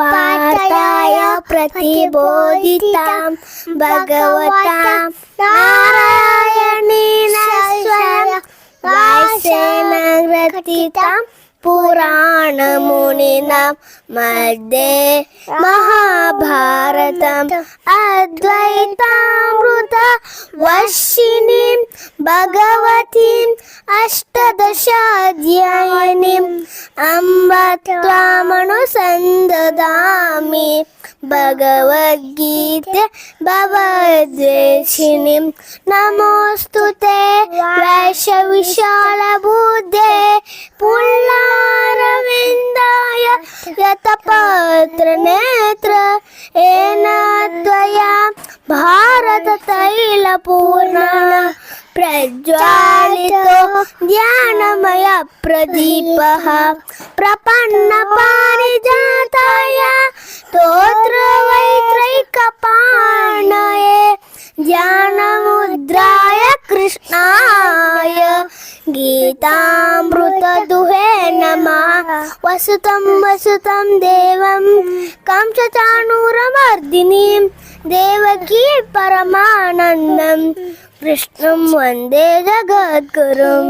पाताय प्रतिबोधितां भगवता नारायणेन स्वयं व्यासेन ग्रथितां पुराणमुनिनां मध्ये महाभारतम् अद्वैतामृत वर्षिणीं भगवतीम् अष्टदशाध्या अम्ब भगवद्गीते भवद्वेषिणीं नमोऽस्तु ते वैशविशालबुद्धे पुल्लारविन्दाय यतपत्रनेत्र येन त्वया भारततैलपूर्ण प्रज्वालितो ज्ञानमय प्रदीपः प्रपन्नपारिजाताय स्तोत्रवैत्रैकपाणये ज्ञानमुद्राय कृष्णाय गीतामृतदुहे नमः वसुतं वसुतं देवं कंसचाणूरमर्दिनीं देवकी परमानन्दं కృష్ణం వందే జగద్గురుం.